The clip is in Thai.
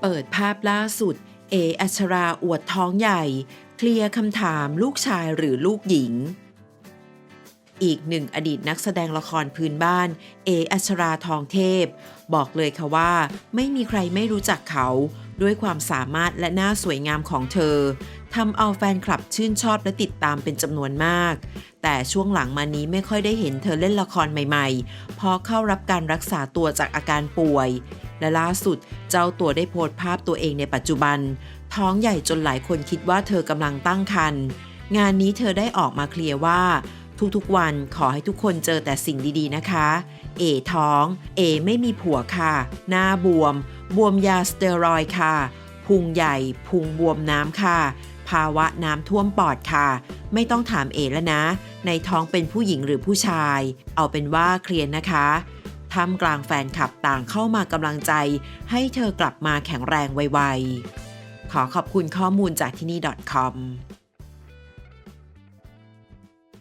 เปิดภาพล่าสุด เออัชราอวดท้องใหญ่ เคลียร์คำถามลูกชายหรือลูกหญิง อีกหนึ่งอดีตนักแสดงละครพื้นบ้าน เออัชราทองเทพ บอกเลยค่ะว่า ไม่มีใครไม่รู้จักเขา ด้วยความสามารถและหน้าสวยงามของเธอทำเอาแฟนคลับชื่นชอบและติดตามเป็นจำนวนมาก แต่ช่วงหลังมานี้ไม่ค่อยได้เห็นเธอเล่นละครใหม่ๆเพราะเข้ารับการรักษาตัวจากอาการป่วย และล่าสุดเจ้าตัวได้โพสต์ภาพตัวเองในปัจจุบัน ท้องใหญ่จนหลายคนคิดว่าเธอกำลังตั้งครรภ์งานนี้เธอได้ออกมาเคลียร์ว่า ทุกๆวันขอให้ทุกคนเจอแต่สิ่งดีๆนะคะ เอท้อง เอไม่มีผัวค่ะ หน้าบวม บวมยาสเตียรอยด์ค่ะ พุงใหญ่ พุงบวมน้ำค่ะ ภาวะน้ำท่วมปอดค่ะ ไม่ต้องถามเอแล้วนะ ในท้องเป็นผู้หญิงหรือผู้ชาย เอาเป็นว่าเคลียร์นะคะท่ามกลางแฟนคลับต่างเข้ามากำลังใจ ให้เธอกลับมาแข็งแรงไวๆ ขอขอบคุณข้อมูลจากที่นี่ .com